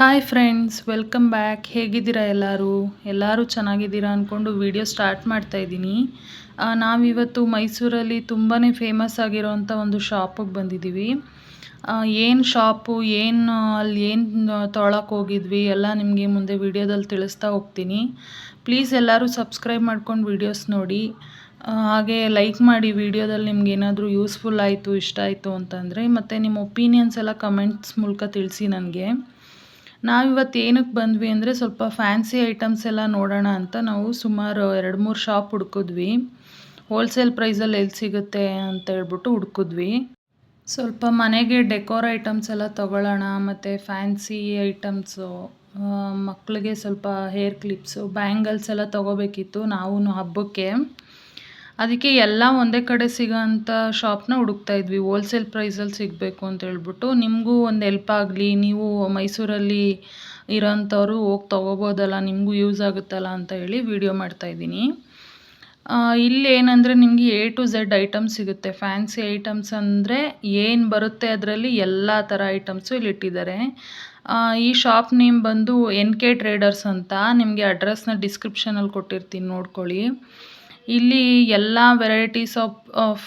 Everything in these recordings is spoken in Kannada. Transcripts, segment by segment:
ಹಾಯ್ ಫ್ರೆಂಡ್ಸ್ ವೆಲ್ಕಮ್ ಬ್ಯಾಕ್ ಹೇಗಿದ್ದೀರಾ ಎಲ್ಲರೂ? ಎಲ್ಲರೂ ಚೆನ್ನಾಗಿದ್ದೀರಾ ಅಂದ್ಕೊಂಡು ವಿಡಿಯೋ ಸ್ಟಾರ್ಟ್ ಮಾಡ್ತಾ ಇದ್ದೀನಿ. ನಾವಿವತ್ತು ಮೈಸೂರಲ್ಲಿ ತುಂಬಾ ಫೇಮಸ್ ಆಗಿರೋವಂಥ ಒಂದು ಶಾಪಿಗೆ ಬಂದಿದ್ದೀವಿ. ಏನು ಶಾಪು ಏನು ಅಲ್ಲಿ ಏನು ತೊಳಕ್ಕೆ ಹೋಗಿದ್ವಿ ಎಲ್ಲ ನಿಮಗೆ ಮುಂದೆ ವಿಡಿಯೋದಲ್ಲಿ ತಿಳಿಸ್ತಾ ಹೋಗ್ತೀನಿ. ಪ್ಲೀಸ್ ಎಲ್ಲರೂ ಸಬ್ಸ್ಕ್ರೈಬ್ ಮಾಡ್ಕೊಂಡು ವೀಡಿಯೋಸ್ ನೋಡಿ. ಹಾಗೆ ಲೈಕ್ ಮಾಡಿ ವಿಡಿಯೋದಲ್ಲಿ ನಿಮ್ಗೆ ಏನಾದರೂ ಯೂಸ್ಫುಲ್ ಆಯಿತು, ಇಷ್ಟ ಆಯಿತು ಅಂತಂದರೆ ಮತ್ತು ನಿಮ್ಮ ಒಪಿನಿಯನ್ಸ್ ಎಲ್ಲ ಕಮೆಂಟ್ಸ್ ಮೂಲಕ ತಿಳಿಸಿ ನನಗೆ. ನಾವಿವತ್ತು ಏನಕ್ಕೆ ಬಂದ್ವಿ ಅಂದರೆ ಸ್ವಲ್ಪ ಫ್ಯಾನ್ಸಿ ಐಟಮ್ಸ್ ಎಲ್ಲ ನೋಡೋಣ ಅಂತ ನಾವು ಸುಮಾರು ಎರಡು ಮೂರು ಶಾಪ್ ಹುಡ್ಕಿದ್ವಿ. ಹೋಲ್ಸೇಲ್ ಪ್ರೈಸಲ್ಲಿ ಎಲ್ಲಿ ಸಿಗುತ್ತೆ ಅಂತ ಹೇಳ್ಬಿಟ್ಟು ಹುಡ್ಕಿದ್ವಿ. ಸ್ವಲ್ಪ ಮನೆಗೆ ಡೆಕೋರ್ ಐಟಮ್ಸ್ ಎಲ್ಲ ತಗೊಳ್ಳೋಣ, ಮತ್ತು ಫ್ಯಾನ್ಸಿ ಐಟಮ್ಸು ಮಕ್ಕಳಿಗೆ ಸ್ವಲ್ಪ ಹೇರ್ ಕ್ಲಿಪ್ಸು, ಬ್ಯಾಂಗಲ್ಸ್ ಎಲ್ಲ ತೊಗೋಬೇಕಿತ್ತು ನಾವು ಹಬ್ಬಕ್ಕೆ. ಅದಕ್ಕೆ ಎಲ್ಲ ಒಂದೇ ಕಡೆ ಸಿಗೋಂಥ ಶಾಪ್ನ ಹುಡುಕ್ತಾ ಇದ್ವಿ. ಹೋಲ್ಸೇಲ್ ಪ್ರೈಸಲ್ಲಿ ಸಿಗಬೇಕು ಅಂತ ಹೇಳ್ಬಿಟ್ಟು ನಿಮಗೂ ಒಂದು ಹೆಲ್ಪ್ ಆಗಲಿ, ನೀವು ಮೈಸೂರಲ್ಲಿ ಇರೋಂಥವ್ರು ಹೋಗಿ ತೊಗೋಬೋದಲ್ಲ, ನಿಮಗೂ ಯೂಸ್ ಆಗುತ್ತಲ್ಲ ಅಂತ ಹೇಳಿ ವಿಡಿಯೋ ಮಾಡ್ತಾಯಿದ್ದೀನಿ ಇಲ್ಲಿ ಏನಂದರೆ ನಿಮಗೆ ಎ ಟು ಝೆಡ್ ಐಟಮ್ಸ್ ಸಿಗುತ್ತೆ. ಫ್ಯಾನ್ಸಿ ಐಟಮ್ಸ್ ಅಂದರೆ ಏನು ಬರುತ್ತೆ ಅದರಲ್ಲಿ ಎಲ್ಲ ಥರ ಐಟಮ್ಸು ಇಲ್ಲಿ ಇಟ್ಟಿದ್ದಾರೆ. ಈ ಶಾಪ್ ನೇಮ್ ಬಂದು ಎನ್ ಕೆ ಟ್ರೇಡರ್ಸ್ ಅಂತ. ನಿಮಗೆ ಅಡ್ರೆಸ್ನ ಡಿಸ್ಕ್ರಿಪ್ಷನಲ್ಲಿ ಕೊಟ್ಟಿರ್ತೀನಿ, ನೋಡ್ಕೊಳ್ಳಿ. ಇಲ್ಲಿ ಎಲ್ಲ ವೆರೈಟೀಸ್ ಆಫ್ ಆಫ್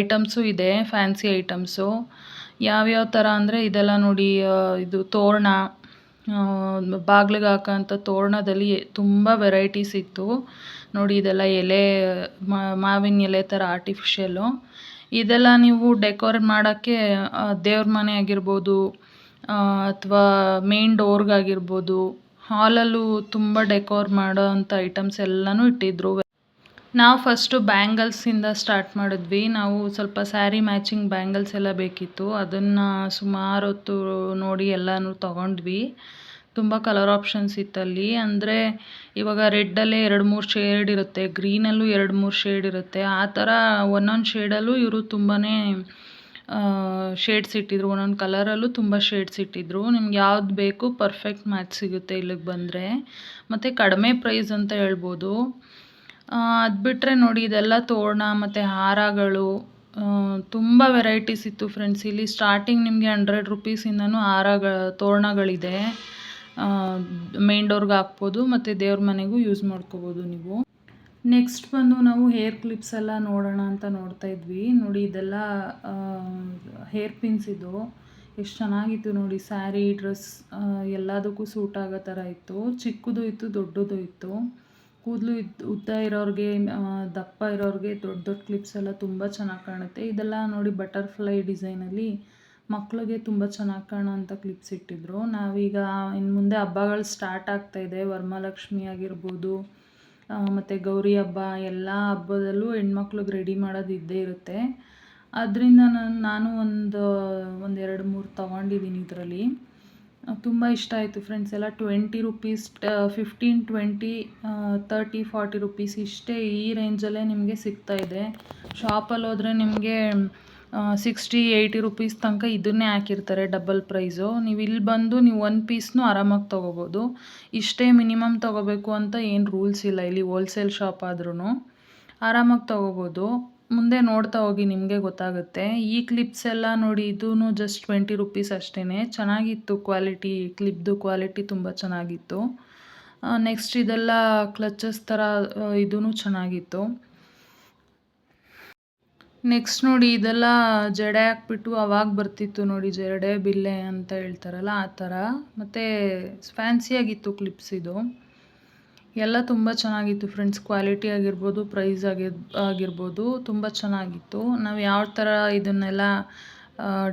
ಐಟಮ್ಸು ಇದೆ ಫ್ಯಾನ್ಸಿ ಐಟಮ್ಸು ಯಾವ್ಯಾವ ಥರ ಅಂದರೆ ಇದೆಲ್ಲ ನೋಡಿ ಇದು ತೋರಣ ಬಾಗ್ಲಿಗೆ ಹಾಕೋಂಥ ತೋರಣದಲ್ಲಿ ತುಂಬ ವೆರೈಟೀಸ್ ಇತ್ತು. ನೋಡಿ ಇದೆಲ್ಲ ಎಲೆ ಮಾವಿನ ಎಲೆ ಥರ ಆರ್ಟಿಫಿಷಿಯಲ್ಲು ಇದೆಲ್ಲ ನೀವು ಡೆಕೋರೇಟ್ ಮಾಡೋಕ್ಕೆ ದೇವ್ರ ಮನೆ ಆಗಿರ್ಬೋದು ಅಥವಾ ಮೇನ್ ಡೋರ್ಗಾಗಿರ್ಬೋದು ಹಾಲಲ್ಲೂ ತುಂಬ ಡೆಕೋರ್ ಮಾಡೋ ಅಂಥ ಐಟಮ್ಸ್ ಎಲ್ಲನೂ ಇಟ್ಟಿದ್ರು. ನಾವು ಫಸ್ಟು ಬ್ಯಾಂಗಲ್ಸಿಂದ ಸ್ಟಾರ್ಟ್ ಮಾಡಿದ್ವಿ. ನಾವು ಸ್ವಲ್ಪ ಸ್ಯಾರಿ ಮ್ಯಾಚಿಂಗ್ ಬ್ಯಾಂಗಲ್ಸ್ ಎಲ್ಲ ಬೇಕಿತ್ತು. ಅದನ್ನು ಸುಮಾರು ಹೊತ್ತು ನೋಡಿ ಎಲ್ಲನೂ ತೊಗೊಂಡ್ವಿ. ತುಂಬ ಕಲರ್ ಆಪ್ಷನ್ಸ್ ಇತ್ತಲ್ಲಿ. ಅಂದರೆ ಇವಾಗ ರೆಡ್ಡಲ್ಲೇ ಎರಡು ಮೂರು ಶೇಡ್ ಇರುತ್ತೆ. ಗ್ರೀನಲ್ಲೂ ಎರಡು ಮೂರು ಶೇಡ್ ಇರುತ್ತೆ. ಆ ಥರ ಒಂದೊಂದು ಶೇಡಲ್ಲೂ ಇವರು ತುಂಬಾ ಶೇಡ್ಸ್ ಇಟ್ಟಿದ್ರು. ಒಂದೊಂದು ಕಲರಲ್ಲೂ ತುಂಬ ಶೇಡ್ಸ್ ಇಟ್ಟಿದ್ರು. ನಿಮ್ಗೆ ಯಾವ್ದು ಬೇಕು ಪರ್ಫೆಕ್ಟ್ ಮ್ಯಾಚ್ ಸಿಗುತ್ತೆ ಇಲ್ಲಿಗೆ ಬಂದರೆ. ಮತ್ತು ಕಡಿಮೆ ಪ್ರೈಸ್ ಅಂತ ಹೇಳ್ಬೋದು. ಅದು ಬಿಟ್ಟರೆ ನೋಡಿ ಇದೆಲ್ಲ ತೋರಣ ಮತ್ತು ಹಾರಗಳು ತುಂಬ ವೆರೈಟೀಸ್ ಇತ್ತು ಫ್ರೆಂಡ್ಸ್ ಇಲ್ಲಿ ಸ್ಟಾರ್ಟಿಂಗ್ ನಿಮಗೆ ಹಂಡ್ರೆಡ್ ರುಪೀಸಿಂದನೂ ಹಾರಗ, ತೋರಣಗಳಿದೆ. ಮೇನ್ ಡೋರ್ಗೆ ಹಾಕ್ಬೋದು, ಮತ್ತು ದೇವ್ರ ಮನೆಗೂ ಯೂಸ್ ಮಾಡ್ಕೋಬೋದು ನೀವು. ನೆಕ್ಸ್ಟ್ ಬಂದು ನಾವು ಹೇರ್ ಕ್ಲಿಪ್ಸ್ ಎಲ್ಲ ನೋಡೋಣ ಅಂತ ನೋಡ್ತಾ ಇದ್ವಿ. ನೋಡಿ ಇದೆಲ್ಲ ಹೇರ್ ಪಿನ್ಸ್ ಇದು. ಎಷ್ಟು ಚೆನ್ನಾಗಿತ್ತು ನೋಡಿ ಸ್ಯಾರಿ ಡ್ರೆಸ್ ಎಲ್ಲದಕ್ಕೂ ಸೂಟ್ ಆಗೋ ಥರ ಇತ್ತು. ಚಿಕ್ಕದು ಇತ್ತು, ದೊಡ್ಡದು ಇತ್ತು. ಕೂದಲು ಉದ್ದ ಇರೋರಿಗೆ ದಪ್ಪ ಇರೋರಿಗೆ ದೊಡ್ಡ ದೊಡ್ಡ ಕ್ಲಿಪ್ಸ್ ಎಲ್ಲ ತುಂಬ ಚೆನ್ನಾಗಿ ಕಾಣುತ್ತೆ. ಇದೆಲ್ಲ ನೋಡಿ ಬಟರ್ಫ್ಲೈ ಡಿಸೈನಲ್ಲಿ ಮಕ್ಕಳಿಗೆ ತುಂಬ ಚೆನ್ನಾಗಿ ಕಾಣೋಂಥ ಕ್ಲಿಪ್ಸ್ ಇಟ್ಟಿದ್ರು. ನಾವೀಗ ಇನ್ನು ಮುಂದೆ ಹಬ್ಬಗಳು ಸ್ಟಾರ್ಟ್ ಆಗ್ತಾ ಇದೆ. ವರಮಹಾಲಕ್ಷ್ಮಿ ಆಗಿರ್ಬೋದು ಮತ್ತು ಗೌರಿ ಹಬ್ಬ, ಎಲ್ಲ ಹಬ್ಬದಲ್ಲೂ ಹೆಣ್ಮಕ್ಳಿಗೆ ರೆಡಿ ಮಾಡೋದು ಇದ್ದೇ ಇರುತ್ತೆ. ಅದರಿಂದ ನಾನು ನಾನು ಒಂದು, ಒಂದೆರಡು ಮೂರು ತಗೊಂಡಿದ್ದೀನಿ ಇದರಲ್ಲಿ. ತುಂಬ ಇಷ್ಟ ಆಯಿತು ಫ್ರೆಂಡ್ಸ್ ಎಲ್ಲ. Twenty rupees fifteen twenty thirty forty rupees ಇಷ್ಟೇ ಈ ರೇಂಜಲ್ಲೇ ನಿಮಗೆ ಸಿಗ್ತಾ ಇದೆ. ಶಾಪಲ್ಲಿ ಹೋದರೆ ನಿಮಗೆ ಸಿಕ್ಸ್ಟಿ ಏಯ್ಟಿ ರುಪೀಸ್ ತನಕ ಇದನ್ನೇ ಹಾಕಿರ್ತಾರೆ ಡಬಲ್ ಪ್ರೈಸು ನೀವು ಇಲ್ಲಿ ಬಂದು ನೀವು ಒನ್ ಪೀಸ್ನೂ ಆರಾಮಾಗಿ ತೊಗೋಬೋದು. ಇಷ್ಟೇ ಮಿನಿಮಮ್ ತೊಗೋಬೇಕು ಅಂತ ಏನು ರೂಲ್ಸ್ ಇಲ್ಲ ಇಲ್ಲಿ ಹೋಲ್ಸೇಲ್ ಶಾಪ್ ಆದ್ರೂ ಆರಾಮಾಗಿ ತೊಗೋಬೋದು. ಮುಂದೆ ನೋಡ್ತಾ ಹೋಗಿ ನಿಮಗೆ ಗೊತ್ತಾಗುತ್ತೆ. ಈ ಕ್ಲಿಪ್ಸ್ ಎಲ್ಲ ನೋಡಿ ಇದೂ ಜಸ್ಟ್ ಟ್ವೆಂಟಿ ರುಪೀಸ್ ಅಷ್ಟೇ ಚೆನ್ನಾಗಿತ್ತು ಕ್ವಾಲಿಟಿ ಕ್ಲಿಪ್ದು ಕ್ವಾಲಿಟಿ ತುಂಬ ಚೆನ್ನಾಗಿತ್ತು. ನೆಕ್ಸ್ಟ್ ಇದೆಲ್ಲ ಕ್ಲಚಸ್ ಥರ ಇದೂ ಚೆನ್ನಾಗಿತ್ತು. ನೆಕ್ಸ್ಟ್ ನೋಡಿ ಇದೆಲ್ಲ ಜಡೆ ಹಾಕ್ಬಿಟ್ಟು ಅವಾಗ ಬರ್ತಿತ್ತು ನೋಡಿ, ಜಡೆ, ಬಿಲ್ಲೆ ಅಂತ ಹೇಳ್ತಾರಲ್ಲ, ಆ ಥರ. ಮತ್ತು ಫ್ಯಾನ್ಸಿಯಾಗಿತ್ತು ಕ್ಲಿಪ್ಸ್ ಇದು. ಎಲ್ಲ ತುಂಬ ಚೆನ್ನಾಗಿತ್ತು ಫ್ರೆಂಡ್ಸ್ ಕ್ವಾಲಿಟಿ ಆಗಿರ್ಬೋದು ಪ್ರೈಸ್ ಆಗಿ, ಆಗಿರ್ಬೋದು, ತುಂಬ ಚೆನ್ನಾಗಿತ್ತು. ನಾವು ಯಾವ ಥರ ಇದನ್ನೆಲ್ಲ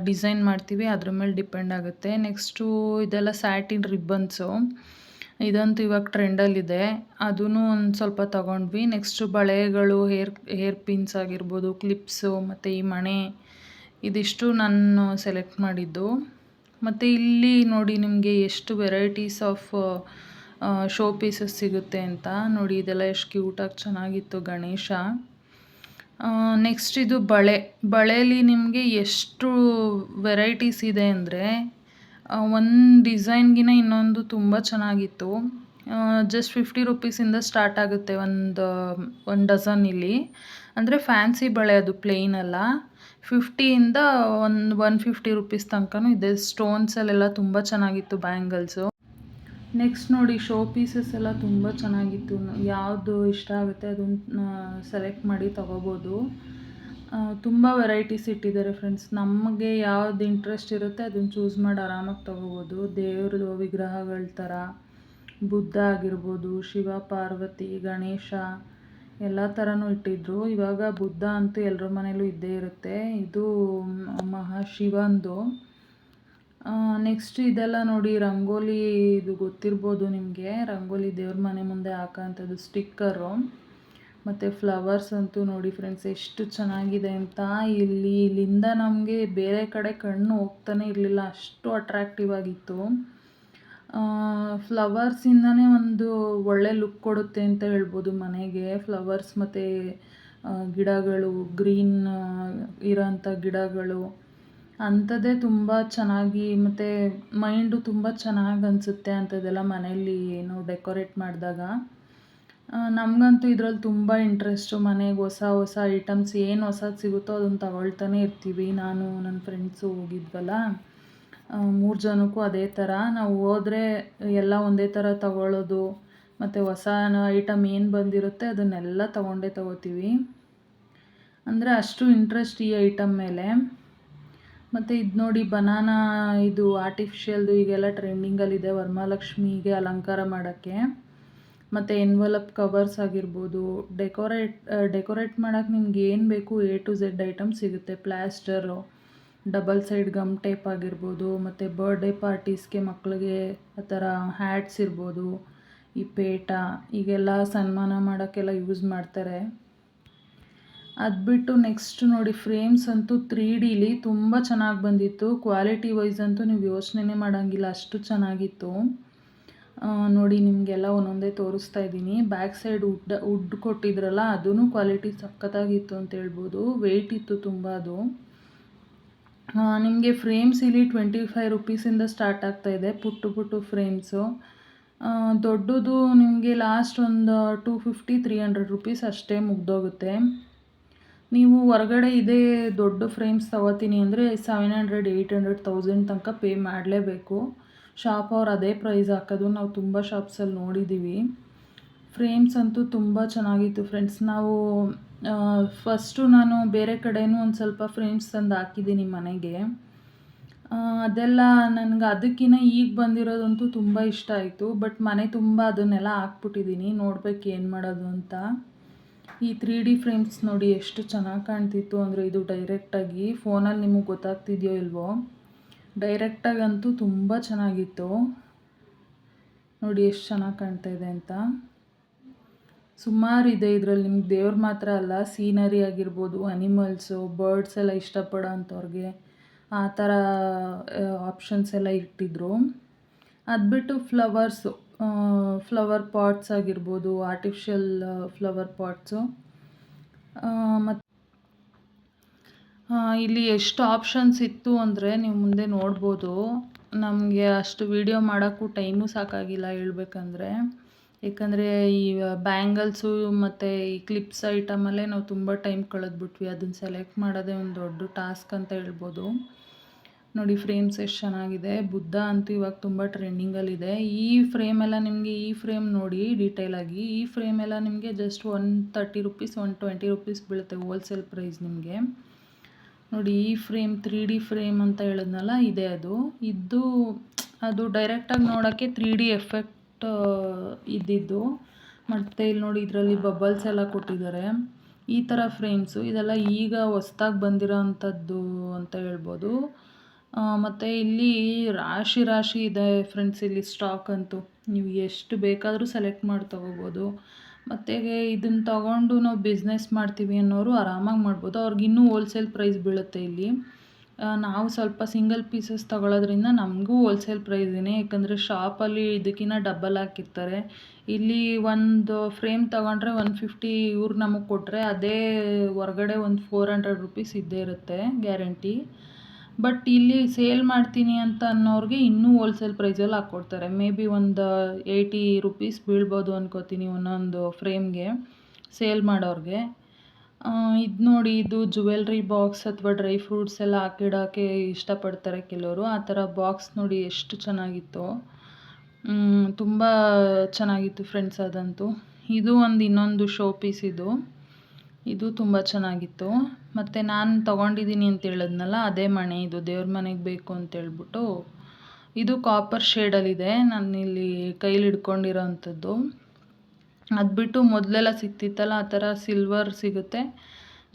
ಡಿಸೈನ್ ಮಾಡ್ತೀವಿ ಅದ್ರ ಮೇಲೆ ಡಿಪೆಂಡ್ ಆಗುತ್ತೆ. ನೆಕ್ಸ್ಟು ಇದೆಲ್ಲ ಸ್ಯಾಟಿನ್ ರಿಬ್ಬನ್ಸು ಇದಂತೂ ಇವಾಗ ಟ್ರೆಂಡಲ್ಲಿದೆ ಅದೂ ಒಂದು ಸ್ವಲ್ಪ ತಗೊಂಡ್ವಿ. ನೆಕ್ಸ್ಟು ಬಳೆಗಳು ಹೇರ್ ಹೇರ್ ಪಿನ್ಸ್ ಆಗಿರ್ಬೋದು ಕ್ಲಿಪ್ಸು ಮತ್ತು ಈ ಮಣೆ, ಇದಿಷ್ಟು ನಾನು ಸೆಲೆಕ್ಟ್ ಮಾಡಿದ್ದು. ಮತ್ತು ಇಲ್ಲಿ ನೋಡಿ ನಿಮಗೆ ಎಷ್ಟು ವೆರೈಟೀಸ್ ಆಫ್ ಶೋ ಪೀಸಸ್ ಸಿಗುತ್ತೆ ಅಂತ ನೋಡಿ, ಇದೆಲ್ಲ ಎಷ್ಟು ಕ್ಯೂಟಾಗಿ ಚೆನ್ನಾಗಿತ್ತು ಗಣೇಶ. ನೆಕ್ಸ್ಟ್ ಇದು ಬಳೆ. ಬಳೆಯಲ್ಲಿ ನಿಮಗೆ ಎಷ್ಟು ವೆರೈಟೀಸ್ ಇದೆ ಅಂದರೆ ಒಂದು ಡಿಸೈನ್ಗಿನ ಇನ್ನೊಂದು ತುಂಬ ಚೆನ್ನಾಗಿತ್ತು. ಜಸ್ಟ್ ಫಿಫ್ಟಿ ರುಪೀಸಿಂದ ಸ್ಟಾರ್ಟ್ ಆಗುತ್ತೆ ಒಂದು ಒಂದು ಡಜನ್ ಇಲ್ಲಿ. ಅಂದರೆ ಫ್ಯಾನ್ಸಿ ಬಳೆ ಅದು ಪ್ಲೇನ್ ಅಲ್ಲ. ಫಿಫ್ಟಿಯಿಂದ ಒಂದು ಒನ್ ಫಿಫ್ಟಿ ರುಪೀಸ್ ತನಕನೂ ಇದೆ. ಸ್ಟೋನ್ಸಲ್ಲೆಲ್ಲ ತುಂಬ ಚೆನ್ನಾಗಿತ್ತು ಬ್ಯಾಂಗಲ್ಸು ನೆಕ್ಸ್ಟ್ ನೋಡಿ ಶೋ ಪೀಸಸ್ ಎಲ್ಲ ತುಂಬ ಚೆನ್ನಾಗಿತ್ತು. ಯಾವುದು ಇಷ್ಟ ಆಗುತ್ತೆ ಅದನ್ನ ಸೆಲೆಕ್ಟ್ ಮಾಡಿ ತೊಗೋಬೋದು. ತುಂಬ ವೆರೈಟೀಸ್ ಇಟ್ಟಿದ್ದಾರೆ ಫ್ರೆಂಡ್ಸ್ ನಮಗೆ ಯಾವ್ದು ಇಂಟ್ರೆಸ್ಟ್ ಇರುತ್ತೆ ಅದನ್ನು ಚೂಸ್ ಮಾಡಿ ಆರಾಮಾಗಿ ತೊಗೋಬೋದು. ದೇವ್ರದ್ದು ವಿಗ್ರಹಗಳ ಥರ ಬುದ್ಧ ಆಗಿರ್ಬೋದು, ಶಿವ, ಪಾರ್ವತಿ, ಗಣೇಶ ಎಲ್ಲ ಥರನೂ ಇಟ್ಟಿದ್ರು. ಇವಾಗ ಬುದ್ಧ ಅಂತೂ ಎಲ್ಲರ ಮನೇಲೂ ಇದ್ದೇ ಇರುತ್ತೆ. ಇದು ಮಹಾಶಿವಂದು ನೆಕ್ಸ್ಟ್ ಇದೆಲ್ಲ ನೋಡಿ, ರಂಗೋಲಿ ಇದು ಗೊತ್ತಿರ್ಬೋದು ನಿಮಗೆ. ರಂಗೋಲಿ ದೇವ್ರ ಮನೆ ಮುಂದೆ ಹಾಕೋಂಥದ್ದು ಸ್ಟಿಕ್ಕರು ಮತ್ತು ಫ್ಲವರ್ಸ್ ಅಂತೂ ನೋಡಿ ಫ್ರೆಂಡ್ಸ್ ಎಷ್ಟು ಚೆನ್ನಾಗಿದೆ ಅಂತ ಇಲ್ಲಿ, ಇಲ್ಲಿಂದ ನಮಗೆ ಬೇರೆ ಕಡೆ ಕಣ್ಣು ಹೋಗ್ತಾನೆ ಇರಲಿಲ್ಲ. ಅಷ್ಟು ಅಟ್ರ್ಯಾಕ್ಟಿವ್ ಆಗಿತ್ತು. ಫ್ಲವರ್ಸಿಂದನೇ ಒಂದು ಒಳ್ಳೆ ಲುಕ್ ಕೊಡುತ್ತೆ ಅಂತ ಹೇಳ್ಬೋದು ಮನೆಗೆ. ಫ್ಲವರ್ಸ್ ಮತ್ತು ಗಿಡಗಳು ಗ್ರೀನ್ ಇರೋಂಥ ಗಿಡಗಳು. ಅಂಥದ್ದೇ ತುಂಬ ಚೆನ್ನಾಗಿ ಮತ್ತು ಮೈಂಡು ತುಂಬ ಚೆನ್ನಾಗಿ ಅನಿಸುತ್ತೆ ಅಂಥದ್ದೆಲ್ಲ ಮನೆಯಲ್ಲಿ ಏನು ಡೆಕೋರೇಟ್ ಮಾಡಿದಾಗ. ನಮಗಂತೂ ಇದ್ರಲ್ಲಿ ತುಂಬ ಇಂಟ್ರೆಸ್ಟು ಮನೆಗೆ ಹೊಸ ಹೊಸ ಐಟಮ್ಸ್ ಏನು ಹೊಸದು ಸಿಗುತ್ತೋ ಅದನ್ನು ತಗೊಳ್ತಾನೆ ಇರ್ತೀವಿ. ನಾನು ನನ್ನ ಫ್ರೆಂಡ್ಸು ಹೋಗಿದ್ವಲ್ಲ ಮೂರು ಜನಕ್ಕೂ ಅದೇ ಥರ ನಾವು ಹೋದರೆ ಎಲ್ಲ ಒಂದೇ ಥರ ತಗೊಳ್ಳೋದು ಮತ್ತು ಹೊಸ ಐಟಮ್ ಏನು ಬಂದಿರುತ್ತೆ ಅದನ್ನೆಲ್ಲ ತಗೊಂಡೇ ತಗೋತೀವಿ. ಅಂದರೆ ಅಷ್ಟು ಇಂಟ್ರೆಸ್ಟ್ ಈ ಐಟಮ್ ಮೇಲೆ. ಮತ್ತು ಇದು ನೋಡಿ ಬನಾನಾ ಇದು ಆರ್ಟಿಫಿಷಿಯಲ್ದು ಈಗೆಲ್ಲ ಟ್ರೆಂಡಿಂಗಲ್ಲಿದೆ ವರಮಹಾಲಕ್ಷ್ಮಿಗೆ ಅಲಂಕಾರ ಮಾಡೋಕ್ಕೆ. ಮತ್ತು ಎನ್ವಲಪ್ ಕವರ್ಸ್ ಆಗಿರ್ಬೋದು ಡೆಕೋರೇಟ್ ಡೆಕೋರೇಟ್ ಮಾಡೋಕ್ಕೆ ನಿಮ್ಗೆ ಏನು ಬೇಕು ಎ ಟು ಝೆಡ್ ಐಟಮ್ ಸಿಗುತ್ತೆ. Plaster double side gum tape ಆಗಿರ್ಬೋದು, ಮತ್ತು ಬರ್ಡೇ ಪಾರ್ಟೀಸ್ಗೆ ಮಕ್ಕಳಿಗೆ ಆ ಥರ ಹ್ಯಾಟ್ಸ್ ಇರ್ಬೋದು, ಈ ಪೇಟ, ಈಗೆಲ್ಲ ಸನ್ಮಾನ ಮಾಡೋಕ್ಕೆಲ್ಲ ಯೂಸ್ ಮಾಡ್ತಾರೆ. ಅದು ಬಿಟ್ಟು ನೆಕ್ಸ್ಟ್ ನೋಡಿ ಫ್ರೇಮ್ಸ್ ಅಂತೂ ತ್ರೀ ಡಿಲಿ ತುಂಬ ಚೆನ್ನಾಗಿ ಬಂದಿತ್ತು. ಕ್ವಾಲಿಟಿ ವೈಸ್ ಅಂತೂ ನೀವು ಯೋಚನೆ ಮಾಡೋಂಗಿಲ್ಲ, ಅಷ್ಟು ಚೆನ್ನಾಗಿತ್ತು. ನೋಡಿ ನಿಮಗೆಲ್ಲ ಒಂದೊಂದೇ ತೋರಿಸ್ತಾ ಇದ್ದೀನಿ. ಬ್ಯಾಕ್ ಸೈಡ್ ಉಡ್ ಉಡ್ ಕೊಟ್ಟಿದ್ರಲ್ಲ ಅದೂ ಕ್ವಾಲಿಟಿ ಸಖತ್ತಾಗಿತ್ತು ಅಂತ ಹೇಳ್ಬೋದು. ವೆಯ್ಟ್ ಇತ್ತು ತುಂಬ ಅದು. ನಿಮಗೆ ಫ್ರೇಮ್ಸ್ ಇಲ್ಲಿ ಟ್ವೆಂಟಿ ಫೈವ್ ರುಪೀಸಿಂದ ಸ್ಟಾರ್ಟ್ ಆಗ್ತಾ ಇದೆ, ಪುಟ್ಟು ಪುಟ್ಟು ಫ್ರೇಮ್ಸು ದೊಡ್ಡದು ನಿಮಗೆ ಲಾಸ್ಟ್ ಒಂದು two fifty three hundred rupees ಅಷ್ಟೇ ಮುಗ್ದೋಗುತ್ತೆ. ನೀವು ಹೊರಗಡೆ ಇದೇ ದೊಡ್ಡ ಫ್ರೇಮ್ಸ್ ತಗೋತೀನಿ ಅಂದರೆ seven hundred eight hundred thousand ತನಕ ಪೇ ಮಾಡಲೇಬೇಕು. ಶಾಪ್ ಅವ್ರು ಅದೇ ಪ್ರೈಸ್ ಹಾಕೋದು. ನಾವು ತುಂಬ ಶಾಪ್ಸಲ್ಲಿ ನೋಡಿದ್ದೀವಿ ಫ್ರೇಮ್ಸ್ ಅಂತೂ ತುಂಬ ಚೆನ್ನಾಗಿತ್ತು ಫ್ರೆಂಡ್ಸ್ ನಾವು ಫಸ್ಟು ನಾನು ಬೇರೆ ಕಡೆಯೂ ಒಂದು ಸ್ವಲ್ಪ ಫ್ರೇಮ್ಸ್ ತಂದು ಹಾಕಿದ್ದೀನಿ ಮನೆಗೆ. ಅದೆಲ್ಲ ನನಗೆ ಅದಕ್ಕಿಂತ ಈಗ ಬಂದಿರೋದಂತೂ ತುಂಬ ಇಷ್ಟ ಆಯಿತು. ಬಟ್ ಮನೆ ತುಂಬ ಅದನ್ನೆಲ್ಲ ಹಾಕ್ಬಿಟ್ಟಿದ್ದೀನಿ ನೋಡ್ಬೇಕು ಏನು ಮಾಡೋದು ಅಂತ. ಈ ತ್ರೀ ಡಿ ಫ್ರೇಮ್ಸ್ ನೋಡಿ ಎಷ್ಟು ಚೆನ್ನಾಗಿ ಕಾಣ್ತಿತ್ತು ಅಂದರೆ ಇದು ಡೈರೆಕ್ಟಾಗಿ ಫೋನಲ್ಲಿ ನಿಮಗೆ ಗೊತ್ತಾಗ್ತಿದೆಯೋ ಇಲ್ವೋ? ಡೈರೆಕ್ಟಾಗಂತೂ ತುಂಬ ಚೆನ್ನಾಗಿತ್ತು. ನೋಡಿ ಎಷ್ಟು ಚೆನ್ನಾಗಿ ಕಾಣ್ತಾ ಇದೆ ಅಂತ. ಸುಮಾರು ಇದೆ ಇದರಲ್ಲಿ, ನಿಮ್ಗೆ ದೇವ್ರು ಮಾತ್ರ ಅಲ್ಲ ಸೀನರಿ ಆಗಿರ್ಬೋದು ಅನಿಮಲ್ಸು ಬರ್ಡ್ಸ್ ಎಲ್ಲ ಇಷ್ಟಪಡೋ ಅಂಥವ್ರಿಗೆ ಆ ಥರ ಆಪ್ಷನ್ಸ್ ಎಲ್ಲ ಇಟ್ಟಿದ್ರು. ಅದು ಬಿಟ್ಟು ಫ್ಲವರ್ಸು ಫ್ಲವರ್ ಪಾಟ್ಸ್ ಆಗಿರ್ಬೋದು ಆರ್ಟಿಫಿಷಿಯಲ್ ಫ್ಲವರ್ ಪಾಟ್ಸು ಮತ್ತು ಇಲ್ಲಿ ಎಷ್ಟು ಆಪ್ಷನ್ಸ್ ಇತ್ತು ಅಂದರೆ ನೀವು ಮುಂದೆ ನೋಡ್ಬೋದು. ನಮಗೆ ಅಷ್ಟು ವೀಡಿಯೋ ಮಾಡೋಕ್ಕೂ ಟೈಮು ಸಾಕಾಗಿಲ್ಲ ಹೇಳ್ಬೇಕಂದ್ರೆ. ಏಕೆಂದರೆ ಈ ಬ್ಯಾಂಗಲ್ಸು ಮತ್ತು ಈ ಕ್ಲಿಪ್ಸ್ ಐಟಮಲ್ಲೇ ನಾವು ತುಂಬ ಟೈಮ್ ಕಳೆದ್ಬಿಟ್ವಿ. ಅದನ್ನು ಸೆಲೆಕ್ಟ್ ಮಾಡೋದೇ ಒಂದು ದೊಡ್ಡ ಟಾಸ್ಕ್ ಅಂತ ಹೇಳ್ಬೋದು. ನೋಡಿ ಫ್ರೇಮ್ಸ್ ಎಷ್ಟು ಚೆನ್ನಾಗಿದೆ. ಬುದ್ಧ ಅಂತೂ ಇವಾಗ ತುಂಬ ಟ್ರೆಂಡಿಂಗಲ್ಲಿದೆ ಈ ಫ್ರೇಮ್ ಎಲ್ಲ ನಿಮಗೆ ಈ ಫ್ರೇಮ್ ನೋಡಿ ಡೀಟೇಲಾಗಿ ಈ ಫ್ರೇಮ್ ಎಲ್ಲ ನಿಮಗೆ just one thirty rupees one twenty rupees ಬೀಳುತ್ತೆ ಹೋಲ್ಸೇಲ್ ಪ್ರೈಸ್ ನಿಮಗೆ. ನೋಡಿ ಈ ಫ್ರೇಮ್ ತ್ರೀ ಡಿ ಫ್ರೇಮ್ ಅಂತ ಹೇಳಿದ್ನಲ್ಲ, ಇದೆ ಅದು. ಇದ್ದು ಅದು ಡೈರೆಕ್ಟಾಗಿ ನೋಡೋಕ್ಕೆ ತ್ರೀ ಡಿ ಎಫೆಕ್ಟ್ ಇದ್ದಿದ್ದು. ಮತ್ತು ಇಲ್ಲಿ ನೋಡಿ ಇದರಲ್ಲಿ ಬಬಲ್ಸ್ ಎಲ್ಲ ಕೊಟ್ಟಿದ್ದಾರೆ. ಈ ಥರ ಫ್ರೇಮ್ಸು ಇದೆಲ್ಲ ಈಗ ಹೊಸ್ದಾಗಿ ಬಂದಿರೋ ಅಂಥದ್ದು ಅಂತ ಹೇಳ್ಬೋದು. ಮತ್ತು ಇಲ್ಲಿ ರಾಶಿ ರಾಶಿ ಇದೆ ಫ್ರೆಂಡ್ಸ್ ಇಲ್ಲಿ ಸ್ಟಾಕ್ ಅಂತೂ. ನೀವು ಎಷ್ಟು ಬೇಕಾದರೂ ಸೆಲೆಕ್ಟ್ ಮಾಡಿ ತೊಗೋಬೋದು. ಮತ್ತು ಇದನ್ನು ತೊಗೊಂಡು ನಾವು ಬಿಸ್ನೆಸ್ ಮಾಡ್ತೀವಿ ಅನ್ನೋರು ಆರಾಮಾಗಿ ಮಾಡ್ಬೋದು. ಅವ್ರಿಗೆ ಇನ್ನೂ ಹೋಲ್ಸೇಲ್ ಪ್ರೈಸ್ ಬೀಳುತ್ತೆ ಇಲ್ಲಿ. ನಾವು ಸ್ವಲ್ಪ ಸಿಂಗಲ್ ಪೀಸಸ್ ತೊಗೊಳೋದ್ರಿಂದ ನಮಗೂ ಹೋಲ್ಸೇಲ್ ಪ್ರೈಸಿನೇ ಯಾಕಂದರೆ ಶಾಪಲ್ಲಿ ಇದಕ್ಕಿಂತ ಡಬ್ಬಲ್ ಹಾಕಿರ್ತಾರೆ. ಇಲ್ಲಿ ಒಂದು ಫ್ರೇಮ್ ತೊಗೊಂಡ್ರೆ ಒನ್ ಫಿಫ್ಟಿ ಇವ್ರು ನಮಗೆ ಕೊಟ್ಟರೆ ಅದೇ ಹೊರಗಡೆ ಒಂದು ಫೋರ್ ಹಂಡ್ರೆಡ್ ರುಪೀಸ್ ಇದ್ದೇ ಇರುತ್ತೆ ಗ್ಯಾರಂಟಿ ಬಟ್ ಇಲ್ಲಿ ಸೇಲ್ ಮಾಡ್ತೀನಿ ಅಂತ ಅನ್ನೋರಿಗೆ ಇನ್ನೂ ಹೋಲ್ಸೇಲ್ ಪ್ರೈಸಲ್ಲಿ ಹಾಕ್ಕೊಡ್ತಾರೆ ಮೇ ಬಿ ಒಂದು ಏಯ್ಟಿ ರುಪೀಸ್ ಬೀಳ್ಬೋದು ಅನ್ಕೋತೀನಿ ಒಂದೊಂದು ಫ್ರೇಮ್ಗೆ ಸೇಲ್ ಮಾಡೋರಿಗೆ. ಇದು ನೋಡಿ ಇದು ಜುವೆಲ್ರಿ ಬಾಕ್ಸ್ ಅಥವಾ ಡ್ರೈ ಫ್ರೂಟ್ಸ್ ಎಲ್ಲ ಹಾಕಿಡೋಕ್ಕೆ ಇಷ್ಟಪಡ್ತಾರೆ ಕೆಲವರು. ಆ ಥರ ಬಾಕ್ಸ್ ನೋಡಿ ಎಷ್ಟು ಚೆನ್ನಾಗಿತ್ತು. ತುಂಬ ಚೆನ್ನಾಗಿತ್ತು ಫ್ರೆಂಡ್ಸ್ ಅದಂತೂ ಇದು ಒಂದು ಇನ್ನೊಂದು ಶೋ ಪೀಸ್ ಇದು. ಇದು ತುಂಬ ಚೆನ್ನಾಗಿತ್ತು. ಮತ್ತು ನಾನು ತೊಗೊಂಡಿದ್ದೀನಿ ಅಂತ ಹೇಳಿದ್ನಲ್ಲ, ಅದೇ ಮಣೆ ಇದು, ದೇವ್ರ ಮನೆಗೆ ಬೇಕು ಅಂತ ಹೇಳ್ಬಿಟ್ಟು. ಇದು ಕಾಪರ್ ಶೇಡಲ್ಲಿದೆ ನಾನು ಇಲ್ಲಿ ಕೈಲಿ ಹಿಡ್ಕೊಂಡಿರೋ ಅಂಥದ್ದು. ಅದು ಬಿಟ್ಟು ಮೊದಲೆಲ್ಲ ಸಿಗ್ತಿತ್ತಲ್ಲ ಆ ಥರ ಸಿಲ್ವರ್ ಸಿಗುತ್ತೆ.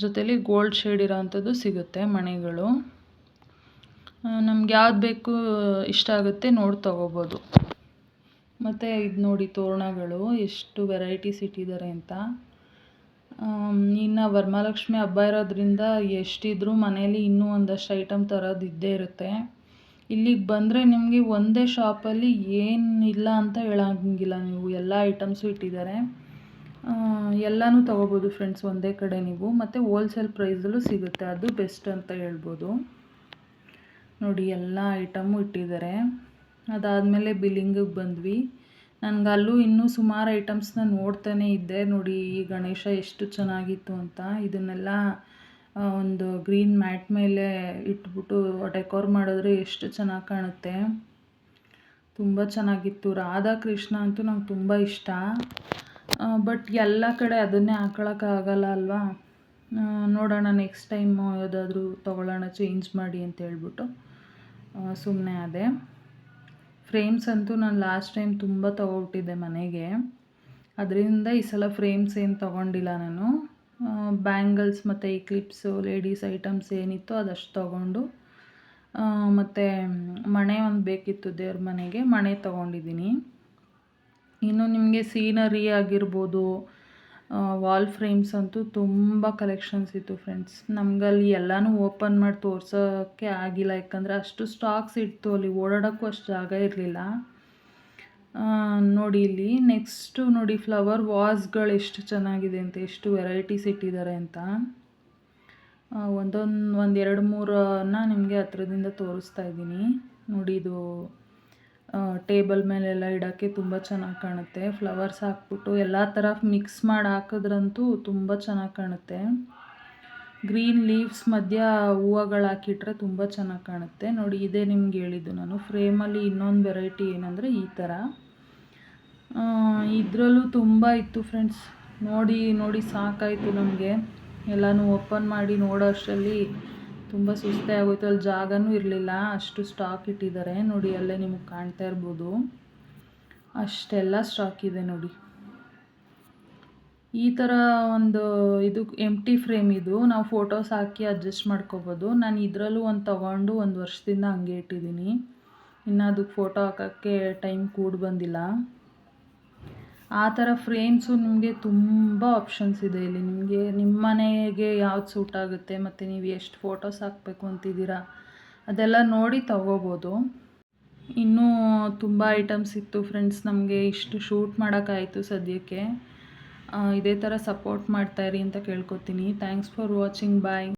ಜೊತೇಲಿ ಗೋಲ್ಡ್ ಶೇಡ್ ಇರೋ ಸಿಗುತ್ತೆ ಮಣೆಗಳು. ನಮ್ಗೆ ಯಾವ್ದು ಬೇಕು, ಇಷ್ಟ ಆಗುತ್ತೆ ನೋಡಿ ತೊಗೋಬೋದು. ಮತ್ತು ಇದು ನೋಡಿ ತೋರಣಗಳು, ಎಷ್ಟು ವೆರೈಟೀಸ್ ಇಟ್ಟಿದ್ದಾರೆ ಅಂತ. ಇನ್ನು ವರಮಹಾಲಕ್ಷ್ಮಿ ಹಬ್ಬ ಇರೋದ್ರಿಂದ ಎಷ್ಟಿದ್ರೂ ಮನೇಲಿ ಇನ್ನೂ ಒಂದಷ್ಟು ಐಟಮ್ ತರೋದು ಇದ್ದೇ ಇರುತ್ತೆ. ಇಲ್ಲಿಗೆ ಬಂದರೆ ನಿಮಗೆ ಒಂದೇ ಶಾಪಲ್ಲಿ ಏನಿಲ್ಲ ಅಂತ ಹೇಳೋಂಗಿಲ್ಲ ನೀವು. ಎಲ್ಲ ಐಟಮ್ಸು ಇಟ್ಟಿದ್ದಾರೆ. ಎಲ್ಲನೂ ತೊಗೋಬೋದು ಫ್ರೆಂಡ್ಸ್ ಒಂದೇ ಕಡೆ ನೀವು. ಮತ್ತು ಹೋಲ್ಸೇಲ್ ಪ್ರೈಸಲ್ಲೂ ಸಿಗುತ್ತೆ. ಅದು ಬೆಸ್ಟ್ ಅಂತ ಹೇಳ್ಬೋದು. ನೋಡಿ, ಎಲ್ಲ ಐಟಮು ಇಟ್ಟಿದ್ದಾರೆ. ಅದಾದಮೇಲೆ ಬಿಲ್ಲಿಂಗಿಗೆ ಬಂದ್ವಿ. ನನಗೆ ಅಲ್ಲೂ ಇನ್ನೂ ಸುಮಾರು ಐಟಮ್ಸ್ನ ನೋಡ್ತಾನೆ ಇದ್ದೆ. ನೋಡಿ, ಈ ಗಣೇಶ ಎಷ್ಟು ಚೆನ್ನಾಗಿತ್ತು ಅಂತ. ಇದನ್ನೆಲ್ಲ ಒಂದು ಗ್ರೀನ್ ಮ್ಯಾಟ್ ಮೇಲೆ ಇಟ್ಬಿಟ್ಟು ಡೆಕೋರ್ ಮಾಡಿದ್ರೆ ಎಷ್ಟು ಚೆನ್ನಾಗಿ ಕಾಣುತ್ತೆ. ತುಂಬ ಚೆನ್ನಾಗಿತ್ತು. ರಾಧಾಕೃಷ್ಣ ಅಂತೂ ನಂಗೆ ತುಂಬ ಇಷ್ಟ. ಬಟ್ ಎಲ್ಲ ಕಡೆ ಅದನ್ನೇ ಹಾಕೊಳಕ್ಕಾಗಲ್ಲ ಅಲ್ವಾ? ನೋಡೋಣ, ನೆಕ್ಸ್ಟ್ ಟೈಮ್ ಯಾವುದಾದ್ರೂ ತೊಗೊಳ್ಳೋಣ, ಚೇಂಜ್ ಮಾಡಿ ಅಂತ ಹೇಳ್ಬಿಟ್ಟು ಸುಮ್ಮನೆ ಅದೇ ಫ್ರೇಮ್ಸ್ ಅಂತೂ ನಾನು ಲಾಸ್ಟ್ ಟೈಮ್ ತುಂಬ ತೊಗೊಬಿಟ್ಟಿದ್ದೆ ಮನೆಗೆ. ಅದರಿಂದ ಈ ಸಲ ಫ್ರೇಮ್ಸ್ ಏನು ತೊಗೊಂಡಿಲ್ಲ ನಾನು. ಬ್ಯಾಂಗಲ್ಸ್ ಮತ್ತು ಈ ಕ್ಲಿಪ್ಸು ಲೇಡೀಸ್ ಐಟಮ್ಸ್ ಏನಿತ್ತು ಅದಷ್ಟು ತೊಗೊಂಡು ಮತ್ತು ಮಣೆ ಒಂದು ಬೇಕಿತ್ತು ದೇವ್ರ ಮನೆಗೆ, ಮಣೆ ತೊಗೊಂಡಿದ್ದೀನಿ. ಇನ್ನು ನಿಮಗೆ ಸೀನರಿ ಆಗಿರ್ಬೋದು ವಾಲ್ ಫ್ರೇಮ್ಸ್ ಅಂತೂ ತುಂಬ ಕಲೆಕ್ಷನ್ಸ್ ಇತ್ತು ಫ್ರೆಂಡ್ಸ್ ನಮಗಲ್ಲಿ ಎಲ್ಲನೂ ಓಪನ್ ಮಾಡಿ ತೋರ್ಸೋಕ್ಕೆ ಆಗಿಲ್ಲ, ಯಾಕಂದರೆ ಅಷ್ಟು ಸ್ಟಾಕ್ಸ್ ಇತ್ತು ಅಲ್ಲಿ, ಓಡಾಡೋಕ್ಕೂ ಅಷ್ಟು ಜಾಗ ಇರಲಿಲ್ಲ. ನೋಡಿ ಇಲ್ಲಿ ನೆಕ್ಸ್ಟು ನೋಡಿ ಫ್ಲವರ್ ವಾಸ್ಗಳು ಎಷ್ಟು ಚೆನ್ನಾಗಿದೆ ಅಂತ, ಎಷ್ಟು ವೆರೈಟೀಸ್ ಇಟ್ಟಿದ್ದಾರೆ ಅಂತ. ಒಂದೊಂದು, ಒಂದು ಎರಡು ಮೂರನ್ನ ನಿಮಗೆ ಹತ್ರದಿಂದ ತೋರಿಸ್ತಾ ಇದ್ದೀನಿ. ನೋಡಿ ಇದು ಟೇಬಲ್ ಮೇಲೆಲ್ಲ ಇಡೋಕ್ಕೆ ತುಂಬ ಚೆನ್ನಾಗಿ ಕಾಣುತ್ತೆ. ಫ್ಲವರ್ಸ್ ಹಾಕ್ಬಿಟ್ಟು ಎಲ್ಲ ಥರ ಮಿಕ್ಸ್ ಮಾಡಿ ಹಾಕಿದ್ರಂತೂ ತುಂಬ ಚೆನ್ನಾಗಿ ಕಾಣುತ್ತೆ. ಗ್ರೀನ್ ಲೀವ್ಸ್ ಮಧ್ಯ ಹೂವುಗಳು ಹಾಕಿಟ್ರೆ ತುಂಬ ಚೆನ್ನಾಗಿ ಕಾಣುತ್ತೆ. ನೋಡಿ, ಇದೇ ನಿಮ್ಗೆ ಹೇಳಿದ್ದು ನಾನು. ಫ್ರೇಮಲ್ಲಿ ಇನ್ನೊಂದು ವೆರೈಟಿ ಏನಂದರೆ ಈ ಥರ. ಇದರಲ್ಲೂ ತುಂಬ ಇತ್ತು ಫ್ರೆಂಡ್ಸ್. ನೋಡಿ ನೋಡಿ ಸಾಕಾಯಿತು ನಮಗೆ. ಎಲ್ಲನೂ ಓಪನ್ ಮಾಡಿ ನೋಡೋ ಅಷ್ಟರಲ್ಲಿ ತುಂಬ ಸುಸ್ತೇ ಆಗೋಯ್ತು. ಅಲ್ಲಿ ಜಾಗನೂ ಇರಲಿಲ್ಲ. ಅಷ್ಟು ಸ್ಟಾಕ್ ಇಟ್ಟಿದ್ದಾರೆ. ನೋಡಿ, ಅಲ್ಲೇ ನಿಮಗೆ ಕಾಣ್ತಾ ಇರ್ಬೋದು. ಅಷ್ಟೆಲ್ಲ ಸ್ಟಾಕ್ ಇದೆ ನೋಡಿ. ಈ ಥರ ಒಂದು ಇದು ಎಂಟಿ ಫ್ರೇಮ್ ಇದು. ನಾವು ಫೋಟೋಸ್ ಹಾಕಿ ಅಡ್ಜಸ್ಟ್ ಮಾಡ್ಕೋಬೋದು. ನಾನು ಇದರಲ್ಲೂ ಒಂದು ತೊಗೊಂಡು ಒಂದು ವರ್ಷದಿಂದ ಹಂಗೆ ಇಟ್ಟಿದ್ದೀನಿ. ಇನ್ನು ಅದಕ್ಕೆ ಫೋಟೋ ಹಾಕೋಕ್ಕೆ ಟೈಮ್ ಕೂಡ ಬಂದಿಲ್ಲ. ಆ ಥರ ಫ್ರೇಮ್ಸು ನಿಮಗೆ ತುಂಬ ಆಪ್ಷನ್ಸ್ ಇದೆ ಇಲ್ಲಿ. ನಿಮಗೆ ನಿಮ್ಮ ಮನೆಗೆ ಯಾವ್ದು ಸೂಟ್ ಆಗುತ್ತೆ, ಮತ್ತು ನೀವು ಎಷ್ಟು ಫೋಟೋಸ್ ಹಾಕಬೇಕು ಅಂತಿದ್ದೀರಾ, ಅದೆಲ್ಲ ನೋಡಿ ತಗೋಬೋದು. ಇನ್ನೂ ತುಂಬ ಐಟಮ್ಸ್ ಇತ್ತು ಫ್ರೆಂಡ್ಸ್ ನಮಗೆ ಇಷ್ಟು ಶೂಟ್ ಮಾಡೋಕ್ಕಾಯಿತು ಸದ್ಯಕ್ಕೆ. ಇದೇ ಥರ ಸಪೋರ್ಟ್ ಮಾಡ್ತಾಯಿರಿ ಅಂತ ಕೇಳ್ಕೊತೀನಿ. Thanks for watching bye